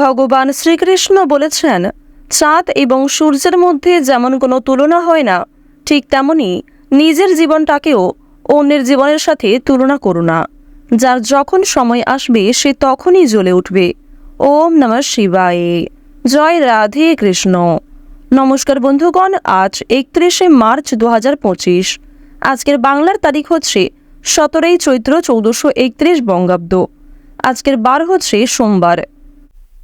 ভগবান শ্রীকৃষ্ণ বলেছেন, চাঁদ এবং সূর্যের মধ্যে যেমন কোনো তুলনা হয় না, ঠিক তেমনি নিজের জীবনটাকেও অন্যের জীবনের সাথে তুলনা করো না। যার যখন সময় আসবে, সে তখনই জ্বলে উঠবে। ওম নমঃ শিবায়। জয় রাধে কৃষ্ণ। নমস্কার বন্ধুগণ, আজ একত্রিশে মার্চ দু আজকের বাংলার তারিখ হচ্ছে সতেরোই চৈত্র চৌদ্দশো একত্রিশ বঙ্গাব্দ। আজকের বার হচ্ছে সোমবার।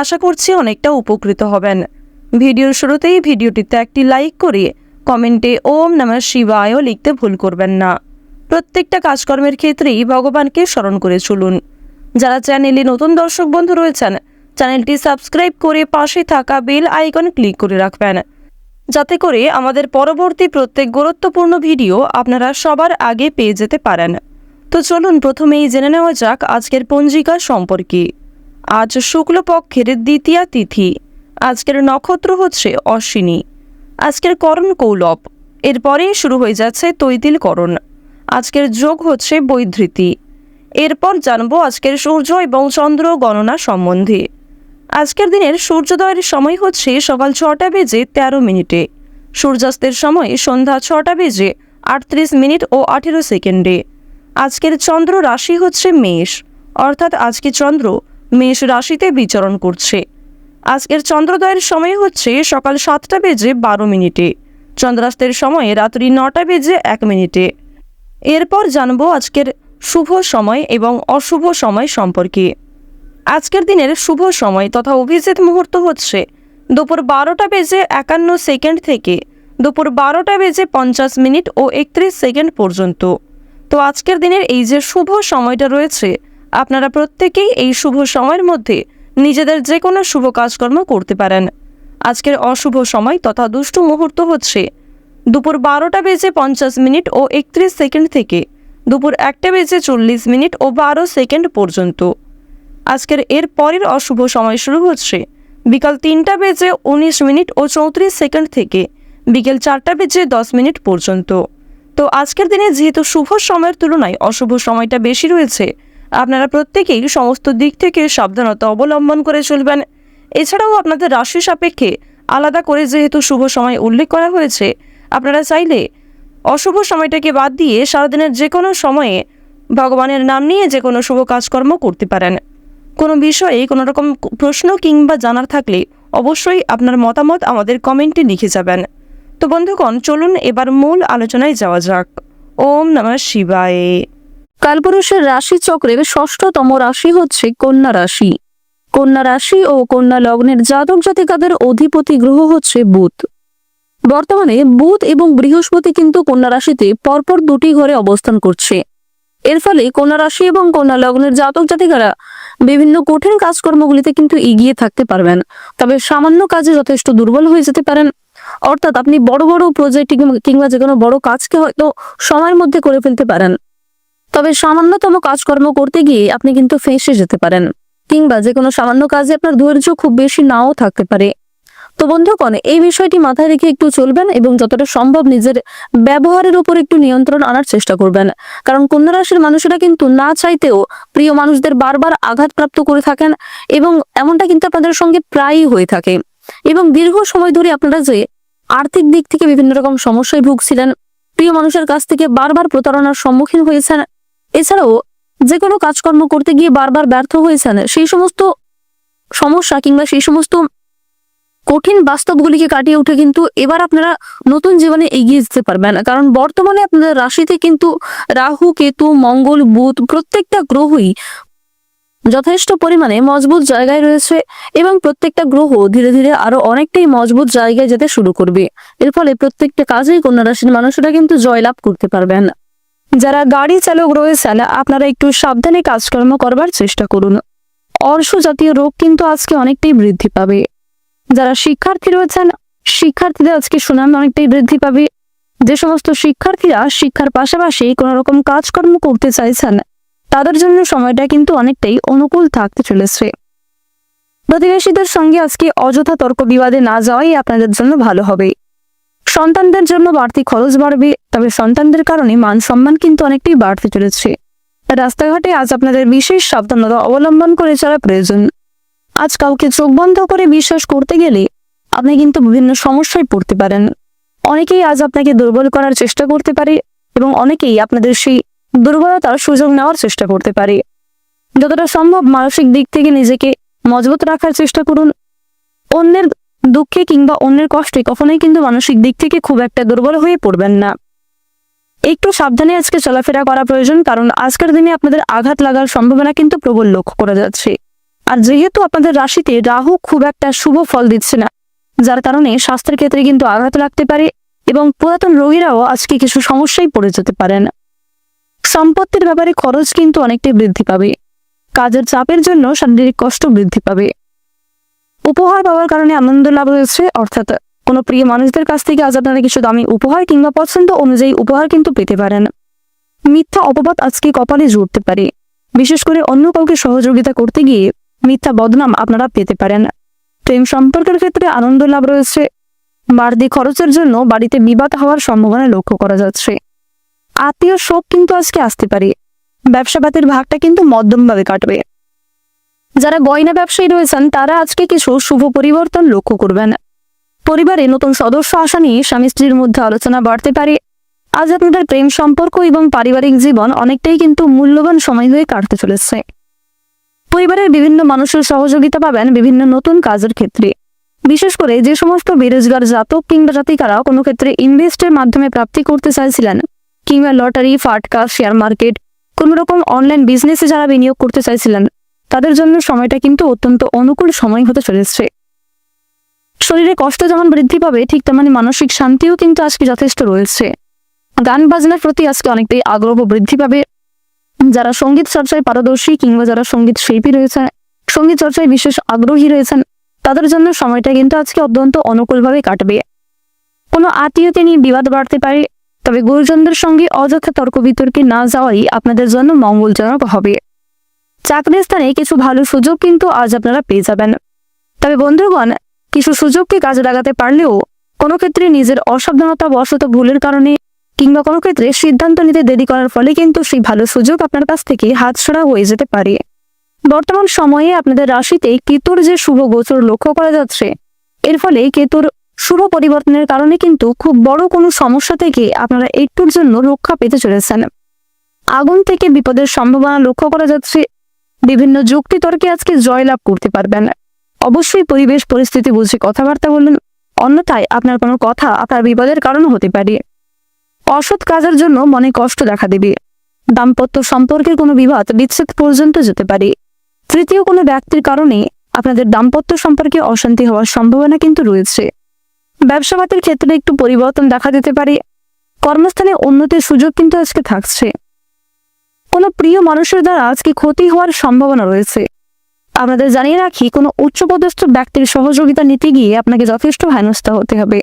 আশা করছি অনেকটা উপকৃত হবেন। ভিডিওর শুরুতেই ভিডিওটিতে একটি লাইক করে কমেন্টে ওম নমঃ শিবায়ও লিখতে ভুল করবেন না। প্রত্যেকটা কাজকর্মের ক্ষেত্রেই ভগবানকে স্মরণ করে চলুন। যারা চ্যানেলে নতুন দর্শক বন্ধু রয়েছেন, চ্যানেলটি সাবস্ক্রাইব করে পাশে থাকা বেল আইকন ক্লিক করে রাখবেন। যাতে করে আমাদের পরবর্তী প্রত্যেক গুরুত্বপূর্ণ ভিডিও আপনারা সবার আগে পেয়ে যেতে পারেন। তো চলুন প্রথমেই জেনে নেওয়া যাক আজকের পঞ্জিকা সম্পর্কে। আজ শুক্লপক্ষের দ্বিতীয়া তিথি। আজকের নক্ষত্র হচ্ছে অশ্বিনী। আজকের করণ কৌলব। এরপরেই শুরু হয়ে যাচ্ছে তৈতিল করণ। আজকের যোগ হচ্ছে বৈধৃতি। এরপর জানব আজকের সূর্য এবং চন্দ্র গণনা সম্বন্ধে। আজকের দিনের সূর্যোদয়ের সময় হচ্ছে সকাল ছটা বেজে তেরো মিনিটে। সূর্যাস্তের সময় সন্ধ্যা ছটা বেজে আটত্রিশ মিনিট ও আঠেরো সেকেন্ডে। আজকের চন্দ্র রাশি হচ্ছে মেষ। অর্থাৎ আজকে চন্দ্র মেষ রাশিতে বিচরণ করছে। আজকের চন্দ্রোদয়ের সময় হচ্ছে সকাল সাতটা বেজে বারো মিনিটে। চন্দ্রাস্তের সময় রাত্রি নটা বেজে এক মিনিটে। এরপর জানব আজকের শুভ সময় এবং অশুভ সময় সম্পর্কে। আজকের দিনের শুভ সময় তথা অভিজিৎ মুহূর্ত হচ্ছে দুপুর বারোটা বেজে একান্ন সেকেন্ড থেকে দুপুর বারোটা বেজে পঞ্চাশ মিনিট ও একত্রিশ সেকেন্ড পর্যন্ত। তো আজকের দিনের এই যে শুভ সময়টা রয়েছে আপনারা প্রত্যেকেই এই শুভ সময়ের মধ্যে নিজেদের যে কোনো শুভ কাজকর্ম করতে পারেন। আজকের অশুভ সময় তথা দুষ্টু মুহূর্ত হচ্ছে দুপুর বারোটা বেজে পঞ্চাশ মিনিট ও একত্রিশ সেকেন্ড থেকে দুপুর একটা বেজে চল্লিশ মিনিট ও বারো সেকেন্ড পর্যন্ত। আজকের এর পরের অশুভ সময় শুরু হচ্ছে বিকাল তিনটা বেজে উনিশ মিনিট ও চৌত্রিশ সেকেন্ড থেকে বিকেল চারটা বেজে দশ মিনিট পর্যন্ত। তো আজকের দিনে যেহেতু শুভ সময়ের তুলনায় অশুভ সময়টা বেশি রয়েছে আপনারা প্রত্যেকেই সমস্ত দিক থেকে সাবধানতা অবলম্বন করে চলবেন। এছাড়াও আপনাদের রাশি সাপেক্ষে আলাদা করে যেহেতু শুভ সময় উল্লেখ করা হয়েছে, আপনারা চাইলে অশুভ সময়টাকে বাদ দিয়ে সারাদিনের যে কোনো সময়ে ভগবানের নাম নিয়ে যে কোনো শুভ কাজকর্ম করতে পারেন। কোনো বিষয়ে কোনো রকম প্রশ্ন কিংবা জানার থাকলে অবশ্যই আপনার মতামত আমাদের কমেন্টে লিখে যাবেন। তো বন্ধুগণ, চলুন এবার মূল আলোচনায় যাওয়া যাক। ওম নমঃ শিবায়। কালপুরুষের রাশি চক্রের ষষ্ঠতম রাশি হচ্ছে কন্যা রাশি। কন্যা রাশি ও কন্যা লগ্নের জাতক জাতিকাদের অধিপতি গ্রহ হচ্ছে বুধ। বর্তমানে বুধ এবং বৃহস্পতি কিন্তু কন্যা রাশিতে পরপর দুটি ঘরে অবস্থান করছে। এর ফলে কন্যা রাশি এবং কন্যা লগ্নের জাতক জাতিকারা বিভিন্ন কঠিন কাজকর্মগুলিতে কিন্তু এগিয়ে থাকতে পারবেন। তবে সামান্য কাজে যথেষ্ট দুর্বল হয়ে যেতে পারেন। অর্থাৎ আপনি বড় বড় প্রজেক্ট কিংবা যে কোনো বড় কাজকে হয়তো সময়ের মধ্যে করে ফেলতে পারেন। তবে সামান্যতম কাজকর্ম করতে গিয়ে আপনি কিন্তু ফেঁসে যেতে পারেন। কিংবা যে কোনো সামান্য কাজে আপনার ধৈর্য খুব বেশি নাও থাকতে পারে। তো বন্ধুগণ, এই বিষয়টি মাথায় রেখে একটু চলবেন এবং যতটা সম্ভব নিজের ব্যবহারের উপর একটু নিয়ন্ত্রণ আনার চেষ্টা করবেন। কারণ কন্যা রাশির মানুষেরা কিন্তু না চাইতেও প্রিয় মানুষদের বারবার আঘাতপ্রাপ্ত করে থাকেন এবং এমনটা কিন্তু আপনাদের সঙ্গে প্রায়ই হয়ে থাকে। এবং দীর্ঘ সময় ধরে আপনারা যে আর্থিক দিক থেকে বিভিন্ন রকম সমস্যায় ভুগছিলেন, প্রিয় মানুষের কাছ থেকে বারবার প্রতারণার সম্মুখীন হয়েছেন এছাড়াও যে কোনো কাজকর্ম করতে গিয়ে বারবার ব্যর্থ হয়েছেন, সেই সমস্ত সমস্যা কিংবা সেই সমস্ত কঠিন বাস্তবগুলিকে কাটিয়ে উঠে কিন্তু এবার আপনারা নতুন জীবনে এগিয়ে যেতে পারবেন। কারণ বর্তমানে আপনাদের রাশিতে কিন্তু রাহু, কেতু, মঙ্গল, বুধ প্রত্যেকটা গ্রহই যথেষ্ট পরিমাণে মজবুত জায়গায় রয়েছে এবং প্রত্যেকটা গ্রহ ধীরে ধীরে আরও অনেকটাই মজবুত জায়গায় যেতে শুরু করবে। এর ফলে প্রত্যেকটা কাজেই কন্যা রাশির মানুষেরা কিন্তু জয়লাভ করতে পারবেন। যারা গাড়ি চালক রয়েছেন, আপনারা একটু সাবধানে কাজকর্ম করবার চেষ্টা করুন। অর্শ জাতীয় রোগ কিন্তু আজকে অনেকটাই বৃদ্ধি পাবে। যারা শিক্ষার্থী রয়েছেন, শিক্ষার্থীদের আজকে সুনাম অনেকটাই বৃদ্ধি পাবে। যে সমস্ত শিক্ষার্থীরা শিক্ষার পাশাপাশি কোনো রকম কাজকর্ম করতে চাইছেন, তাদের জন্য সময়টা কিন্তু অনেকটাই অনুকূল থাকতে চলেছে। প্রতিবেশীদের সঙ্গে আজকে অযথা তর্ক বিবাদে না যাওয়াই আপনাদের জন্য ভালো হবে। সন্তানদের জন্য বাড়তি খরচ বাড়বে, তবে সন্তানদের কারণে মান সম্মান কিন্তু অনেকটাই বাড়তে চলেছে। রাস্তাঘাটে আজ আপনাদের বিশেষ সাবধানতা অবলম্বন করে চলা প্রয়োজন। আজ কাউকে চোখ বন্ধ করে বিশ্বাস করতে গেলে আপনি কিন্তু বিভিন্ন সমস্যায় পড়তে পারেন। অনেকেই আজ আপনাকে দুর্বল করার চেষ্টা করতে পারে এবং অনেকেই আপনাদের সেই দুর্বলতার সুযোগ নেওয়ার চেষ্টা করতে পারে। যতটা সম্ভব মানসিক দিক থেকে নিজেকে মজবুত রাখার চেষ্টা করুন। অন্যের দুঃখে কিংবা অন্যের কষ্টে কখনোই কিন্তু মানসিক দিক থেকে খুব একটা দুর্বল হয়ে পড়বেন না। একটু সাবধানে আজকে চলাফেরা করা প্রয়োজন, কারণ আজকের দিনে আপনাদের আঘাত লাগার সম্ভাবনা কিন্তু প্রবল লক্ষ্য করা যাচ্ছে। আর যেহেতু আপনাদের রাশিতে রাহু খুব একটা শুভ ফল দিচ্ছে না, যার কারণে স্বাস্থ্যের ক্ষেত্রে কিন্তু আঘাত লাগতে পারে এবং পুরাতন রোগীরাও আজকে কিছু সমস্যায় পড়ে যেতে পারেন। সম্পত্তির ব্যাপারে খরচ কিন্তু অনেকটাই বৃদ্ধি পাবে। কাজের চাপের জন্য শারীরিক কষ্ট বৃদ্ধি পাবে। উপহার পাওয়ার কারণে আনন্দ লাভ হয়েছে, অর্থাৎ কোনো প্রিয় মানুষদের কাছ থেকে আজ আপনারা কিছু দামি উপহার কিংবা পছন্দ অনুযায়ী উপহার কিন্তু পেতে পারেন। মিথ্যা অপবাদ আজকে কপালে জুড়তে পারে। বিশেষ করে অন্য কাউকে সহযোগিতা করতে গিয়ে মিথ্যা বদনাম আপনারা পেতে পারেন। প্রেম সম্পর্কের ক্ষেত্রে আনন্দ লাভ রয়েছে। বাড়তি খরচের জন্য বাড়িতে বিবাদ হওয়ার সম্ভাবনা লক্ষ্য করা যাচ্ছে। আত্মীয় শোক কিন্তু আজকে আসতে পারে। ব্যবসাপাতির ভাগটা কিন্তু মধ্যমভাবে কাটবে। যারা গয়না ব্যবসায়ী রয়েছেন, তারা আজকে কিছু শুভ পরিবর্তন লক্ষ্য করবেন। পরিবারে নতুন সদস্য আসা নিয়ে স্বামী স্ত্রীর মধ্যে আলোচনা বাড়তে পারে। আজ আপনাদের প্রেম সম্পর্ক এবং পারিবারিক জীবন অনেকটাই কিন্তু মূল্যবান সময় হয়ে কাটতে চলেছে। পরিবারের বিভিন্ন মানুষের সহযোগিতা পাবেন বিভিন্ন নতুন কাজের ক্ষেত্রে। বিশেষ করে যে সমস্ত বেরোজগার জাতক কিংবা জাতিকারা কোনো ক্ষেত্রে ইনভেস্টের মাধ্যমে প্রাপ্তি করতে চাইছিলেন, কিংবা লটারি, ফাটকা, শেয়ার মার্কেট, কোনো রকম অনলাইন বিজনেসে যারা বিনিয়োগ করতে চাইছিলেন তাদের জন্য সময়টা কিন্তু অত্যন্ত অনুকূল সময় হতে চলেছে। শরীরে কষ্ট যেমন বৃদ্ধি পাবে, ঠিক তেমনি মানসিক শান্তিও কিন্তু আজকে যথেষ্ট রয়েছে। গান বাজনার প্রতি আজকে অনেকটাই আগ্রহ বৃদ্ধি পাবে। যারা সংগীত চর্চায় পারদর্শী কিংবা যারা সংগীত শিল্পী রয়েছে সংগীত চর্চায় বিশেষ আগ্রহী রয়েছেন, তাদের জন্য সময়টা কিন্তু আজকে অত্যন্ত অনুকূলভাবে কাটবে। কোনো আত্মীয়তে নিয়ে বিবাদ বাড়তে পারে, তবে গুরুজনদের সঙ্গে অযথা তর্ক বিতর্কে না যাওয়াই আপনাদের জন্য মঙ্গলজনক হবে। চাকরির স্থানে কিছু ভালো সুযোগ কিন্তু আজ আপনারা পেয়ে যাবেন। তবে বন্ধুগণ, কিছু সুযোগকে কাজে লাগাতে পারলেও কোনো ক্ষেত্রে নিজের অসাবধানতা বশত ভুলের কারণে কিংবা কোনো ক্ষেত্রে সিদ্ধান্ত নিতে দেরি করার ফলে কিন্তু সেই ভালো সুযোগ আপনার কাছ থেকে হাতছাড়া হয়ে যেতে পারে। বর্তমান সময়ে আপনাদের রাশিতে কেতুর যে শুভ গোচর লক্ষ্য করা যাচ্ছে, এর ফলে কেতুর শুভ পরিবর্তনের কারণে কিন্তু খুব বড় কোনো সমস্যা থেকে আপনারা একটুর জন্য রক্ষা পেতে চলেছেন। আগুন থেকে বিপদের সম্ভাবনা লক্ষ্য করা যাচ্ছে বিভিন্ন যুক্তি তর্কে আজকে জয়লাভ করতে পারবেন। অবশ্যই পরিবেশ, পরিস্থিতি বুঝে কথাবার্তা বলুন। অন্যথায় আপনার কোনো কথা, আপনার বিপদের কারণ হতে পারে। অসৎ কাজের জন্য মনে কষ্ট দেখা দেবে। দাম্পত্য সম্পর্কের কোনো বিবাদ বিচ্ছেদ পর্যন্ত যেতে পারে। তৃতীয় কোনো ব্যক্তির কারণে আপনাদের দাম্পত্য সম্পর্কে অশান্তি হওয়ার সম্ভাবনা কিন্তু রয়েছে। ব্যবসাপাতির ক্ষেত্রে একটু পরিবর্তন দেখা দিতে পারে। কর্মস্থানে উন্নতির সুযোগ কিন্তু আজকে থাকছে। কোনো প্রিয় মানুষের দ্বারা আজকে ক্ষতি হওয়ার সম্ভাবনা রয়েছে। আপনাদের জানিয়ে রাখি, কোনো উচ্চপদস্থ ব্যক্তির সহযোগিতা নিতে গিয়ে আপনাকে যথেষ্ট হেনস্থা হতে হবে।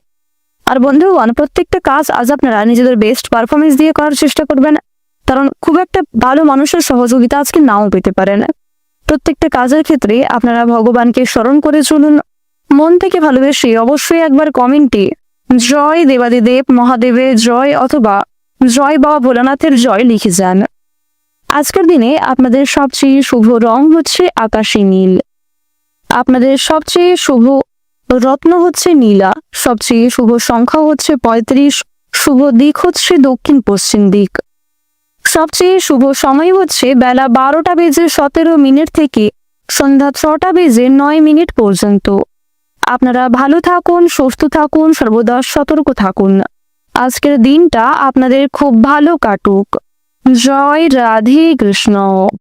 আর বন্ধুগণ, প্রত্যেকটা কাজ আজ আপনারা নিজেদের বেস্ট পারফরমেন্স দিয়ে করার চেষ্টা করবেন, কারণ খুব একটা ভালো মানুষের সহযোগিতা আজকে নাও পেতে পারেন। প্রত্যেকটা কাজের ক্ষেত্রে আপনারা ভগবানকে স্মরণ করে চলুন। মন থেকে ভালোবেসে অবশ্যই একবার কমেন্টে জয় দেবাদিদেব মহাদেবের জয় অথবা জয় বাবা ভোলানাথের জয় লিখে যান। আজকের দিনে আপনাদের সবচেয়ে শুভ রং হচ্ছে আকাশী নীল। আপনাদের সবচেয়ে শুভ রত্ন হচ্ছে নীলা, সবচেয়ে শুভ সংখ্যা হচ্ছে পঁয়ত্রিশ, শুভ দিক হচ্ছে দক্ষিণ পশ্চিম দিক। সবচেয়ে শুভ সময় হচ্ছে বেলা বারোটা বেজে সতেরো মিনিট থেকে সন্ধ্যা ছটা বেজে নয় মিনিট পর্যন্ত। আপনারা ভালো থাকুন, সুস্থ থাকুন, সর্বদা সতর্ক থাকুন। আজকের দিনটা আপনাদের খুব ভালো কাটুক। জয় রাধে কৃষ্ণ।